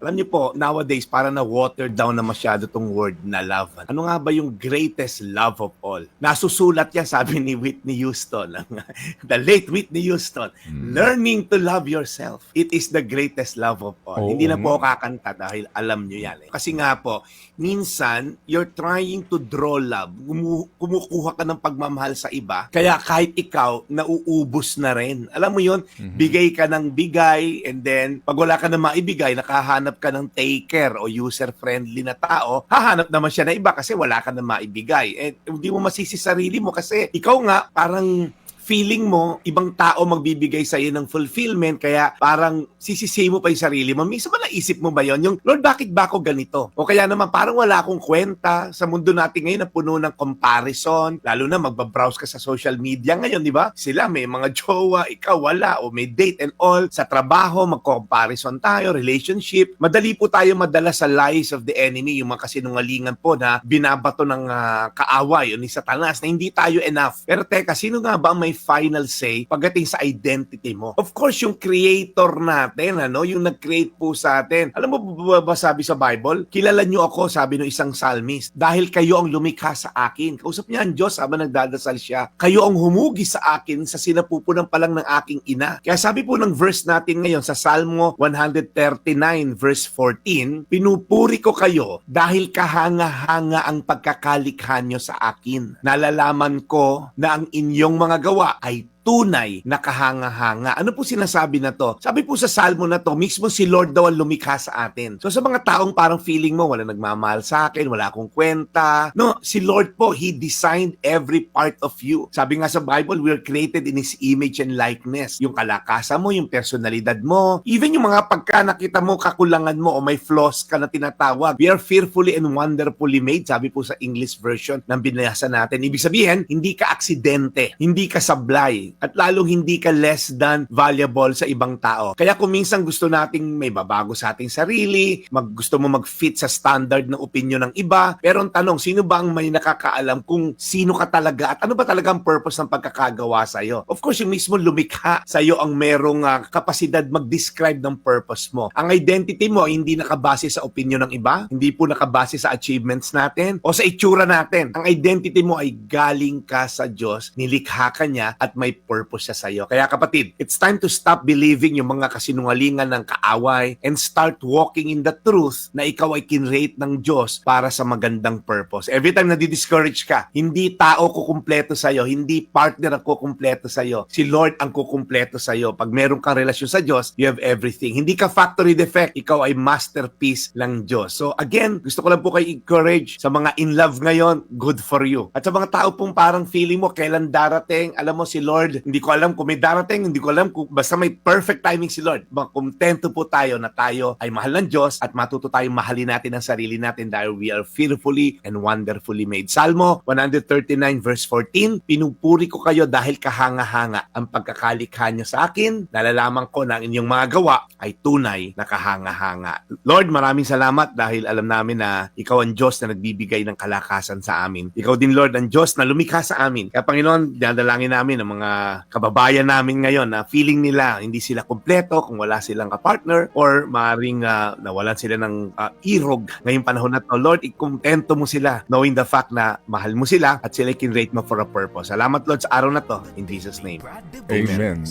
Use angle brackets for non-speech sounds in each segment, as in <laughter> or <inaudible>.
Alam niyo po, nowadays, para na watered down na masyado tong word na love. Ano nga ba yung greatest love of all? Nasusulat yan, sabi ni Whitney Houston, <laughs> the late Whitney Houston, learning to love yourself. It is the greatest love of all. Oo Hindi na po kakanta dahil alam niyo yan. eh. Kasi nga po, minsan, you're trying to draw love. Kumu- kumukuha ka ng pagmamahal sa iba. Kaya kahit ikaw, nauubos na rin. Alam mo yun, bigay ka ng bigay and then pag wala ka na maibigay, nakahanap ka ng taker o user-friendly na tao, hahanap naman siya na iba kasi wala ka na maibigay. Eh, hindi mo masisi sarili mo kasi ikaw nga parang feeling mo, ibang tao magbibigay sa iyo ng fulfillment, kaya parang sisisi mo pa yung sarili mo. Minsan ba naisip mo ba yon Yung, Lord, bakit ba ako ganito? O kaya naman, parang wala akong kwenta sa mundo natin ngayon na puno ng comparison, lalo na magbabrowse ka sa social media ngayon, di ba? Sila may mga jowa, ikaw wala, o may date and all. Sa trabaho, mag-comparison tayo, relationship. Madali po tayo madala sa lies of the enemy, yung mga kasinungalingan po na binabato ng ah, kaaway o ni Satanas na hindi tayo enough. Pero teka, sino nga ba may final say pagdating sa identity mo? Of course, yung creator natin, ano, yung nag-create po sa atin. Alam mo ba, sabi sa Bible? Kilala niyo ako, sabi ng isang psalmist, dahil kayo ang lumikha sa akin. Kausap niya ang Diyos habang nagdadasal siya. Kayo ang humugi sa akin sa sinapupunan pa lang ng aking ina. Kaya sabi po ng verse natin ngayon sa Salmo 139 verse 14, pinupuri ko kayo dahil kahanga-hanga ang pagkakalikha nyo sa akin. Nalalaman ko na ang inyong mga gawa ay tunay na kahanga-hanga. Ano po sinasabi na to? Sabi po sa salmo na to, mismo si Lord daw ang lumikha sa atin. So sa mga taong parang feeling mo, wala nagmamahal sa akin, wala akong kwenta. No, si Lord po, He designed every part of you. Sabi nga sa Bible, we are created in His image and likeness. Yung kalakasan mo, yung personalidad mo, even yung mga pagka nakita mo, kakulangan mo, o may flaws ka na tinatawag. We are fearfully and wonderfully made, sabi po sa English version ng binasa natin. Ibig sabihin, hindi ka aksidente, hindi ka sablay, at lalong hindi ka less than valuable sa ibang tao. Kaya kung minsan gusto nating may babago sa ating sarili, mag, gusto mo mag-fit sa standard ng opinion ng iba, pero ang tanong, sino ba ang may nakakaalam kung sino ka talaga at ano ba talaga ang purpose ng pagkakagawa sa iyo? Of course, yung mismo lumikha sa iyo ang merong ah, kapasidad mag-describe ng purpose mo. Ang identity mo ay hindi nakabase sa opinion ng iba, hindi po nakabase sa achievements natin o sa itsura natin. Ang identity mo ay galing ka sa Diyos, nilikha ka niya at may purpose siya sa iyo. Kaya kapatid, it's time to stop believing yung mga kasinungalingan ng kaaway and start walking in the truth na ikaw ay kinrate ng Diyos para sa magandang purpose. Every time na discourage ka, hindi tao kukumpleto sa iyo, hindi partner ang kukumpleto sa iyo. Si Lord ang kukumpleto sa iyo. Pag meron kang relasyon sa Diyos, you have everything. Hindi ka factory defect, ikaw ay masterpiece ng Diyos. So again, gusto ko lang po kayo encourage sa mga in love ngayon, good for you. At sa mga tao pong parang feeling mo kailan darating, alam mo si Lord, hindi ko alam kung may darating, hindi ko alam kung basta may perfect timing si Lord. Magkontento po tayo na tayo ay mahal ng Diyos at matuto tayong mahalin natin ang sarili natin dahil we are fearfully and wonderfully made. Salmo 139 verse 14, pinupuri ko kayo dahil kahanga-hanga ang pagkakalikha niyo sa akin. Nalalaman ko na ang inyong mga gawa ay tunay na kahanga-hanga. Lord, maraming salamat dahil alam namin na ikaw ang Diyos na nagbibigay ng kalakasan sa amin. Ikaw din, Lord, ang Diyos na lumikha sa amin. Kaya Panginoon, dinadalangin namin ang mga kababayan namin ngayon na feeling nila hindi sila kumpleto kung wala silang kapartner or maaaring ah, nawalan sila ng ah, irog ngayong panahon na to. Lord, ikontento mo sila knowing the fact na mahal mo sila at sila kinrate mo for a purpose. Salamat, Lord, sa araw na to. In Jesus' name. Amen.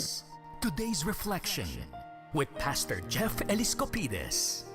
Today's reflection with Pastor Jeff Eliscopides.